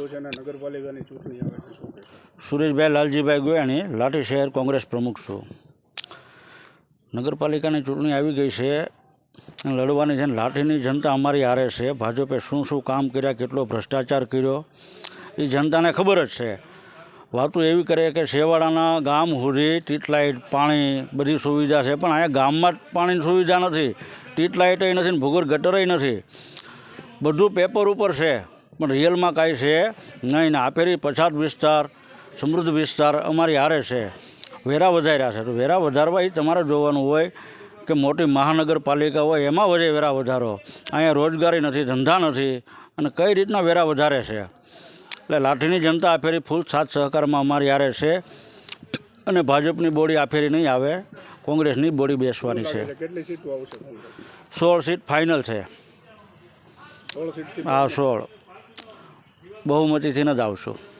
અને નગરપાલિકાની ચૂંટણી આવે છે સુરેશભાઈ લાલજીભાઈ ગોયાણી, લાઠી શહેર કોંગ્રેસ પ્રમુખ છું. નગરપાલિકાની ચૂંટણી આવી ગઈ છે. લડવાની છે લાઠીની જનતા અમારી હારે છે. ભાજપે શું શું કામ કર્યા, કેટલો ભ્રષ્ટાચાર કર્યો, એ જનતાને ખબર જ છે. વાતો એવી કરે કે શેવાડાના ગામ સુધી ટીટલાઇટ પાણી બધી સુવિધા છે, પણ અહીંયા ગામમાં જ પાણીની સુવિધા નથી. સ્ટ્રીટ નથી ને ભૂગર્ભ ગટરય નથી. બધું પેપર ઉપર છે. પણ રિયલમાં કાંઈ છે? નહીં ને. આપેલી પછાત વિસ્તાર સમૃદ્ધ વિસ્તાર અમારી હારે છે. વેરા વધાર્યા છે. તો વેરા વધારવા એ તમારે જોવાનું હોય કે મોટી મહાનગરપાલિકા હોય એમાં વધે વેરા વધારો. અહીંયા રોજગારી નથી ધંધા નથી. અને કઈ રીતના વેરા વધારે છે? એટલે લાઠીની જનતા આ ફેરી ફૂલ સાથ સહકારમાં અમારી હારે છે. અને ભાજપની બોડી આ ફેરી નહીં આવે. કોંગ્રેસની બોડી બેસવાની છે. સોળ સીટ ફાઇનલ છે. હા સોળ. બહુમતીથી ન જ આવશું.